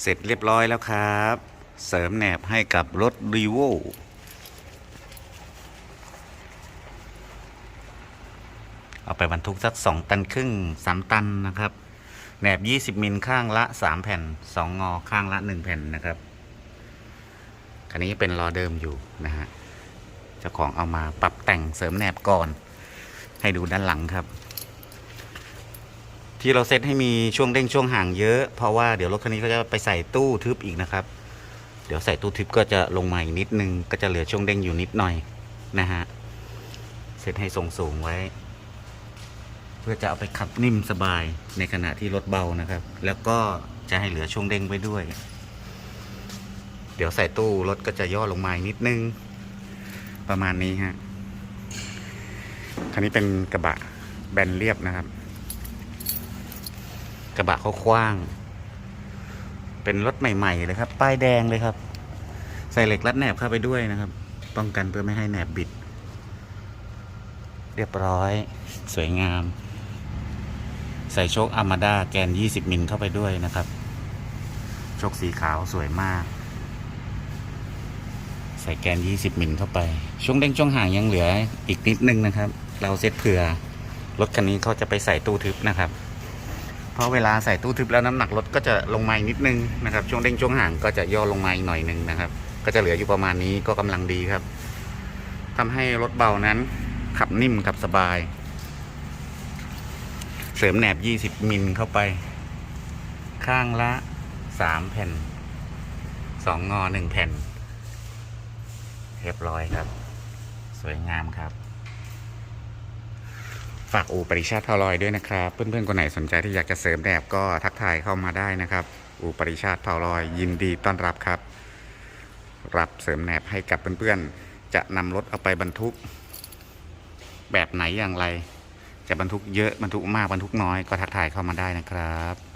เสร็จเรียบร้อยแล้วครับ เสริมแหนบให้กับรถรีโวเอาไปบรรทุกสักสองตันครึ่งสามตันนะครับ แหนบ 20 มิลข้างละ 3 แผ่น 2 งอข้างละ 1 แผ่นนะครับคันนี้เป็นล้อเดิมอยู่นะฮะ เจ้าของเอามาปรับแต่งเสริมแหนบก่อน ให้ดูด้านหลังครับ ที่เราเซตให้มีช่วงเด้งช่วงห่างเยอะ เพราะว่าเดี๋ยวรถคันนี้ก็จะไปใส่ตู้ทึบอีกนะครับ เดี๋ยวใส่ตู้ทึบก็จะลงมาอีกนิดนึง ก็จะเหลือช่วงเด้งอยู่นิดหน่อยนะฮะเซตให้ทรงสูงไว้ เพื่อจะเอาไปขับนิ่มสบายในขณะที่รถเบานะครับ แล้วก็จะให้เหลือช่วงเด้งไว้ด้วย เดี๋ยวใส่ตู้รถก็จะย่อลงมาอีกนิดนึง ประมาณนี้ฮะคันนี้เป็นกระบะแบนเรียบนะครับ กระบะเขากว้าง เป็นรถใหม่ ๆ เลยครับ ป้ายแดงเลยครับ ใส่เหล็กรัดแหนบเข้าไปด้วยนะครับ ป้องกันเพื่อไม่ให้แหนบบิด เรียบร้อย สวยงาม ใส่โชคอามาดาแกน 20 มิลเข้าไปด้วยนะครับ โชคสีขาวสวยมาก ใส่แกน 20 มิลเข้าไป ช่วงเด้งช่วงห่างยังเหลืออีกนิดนึงนะครับ เราเซตเผื่อรถคันนี้เขาจะไปใส่ตู้ทึบนะครับ เพราะเวลาใส่ตู้ทึบแล้วน้ำหนักรถก็จะลงมาอีกนิดนึงนะครับ ช่วงเด้งช่วงห่างก็จะย่อลงมาอีกหน่อยหนึ่งนะครับ ก็จะเหลืออยู่ประมาณนี้ก็กำลังดีครับทำให้รถเบานั้นขับนิ่มขับสบาย เสริมแหนบ 20 มิลเข้าไป ข้างละ 3 แผ่น 2 งอ 1 แผ่น เรียบร้อยครับ สวยงามครับ ฝากอูปริชาติพาวลอยด้วยนะครับ เพื่อนๆคนไหนสนใจที่อยากจะเสริมแหนบก็ทักทายเข้ามาได้นะครับ อูปริชาติพาวลอยยินดีต้อนรับครับ รับเสริมแหนบให้กับเพื่อนๆ จะนำรถเอาไปบรรทุก แบบไหนอย่างไร จะบรรทุกเยอะบรรทุกมากบรรทุกน้อยก็ทักทายเข้ามาได้นะครับ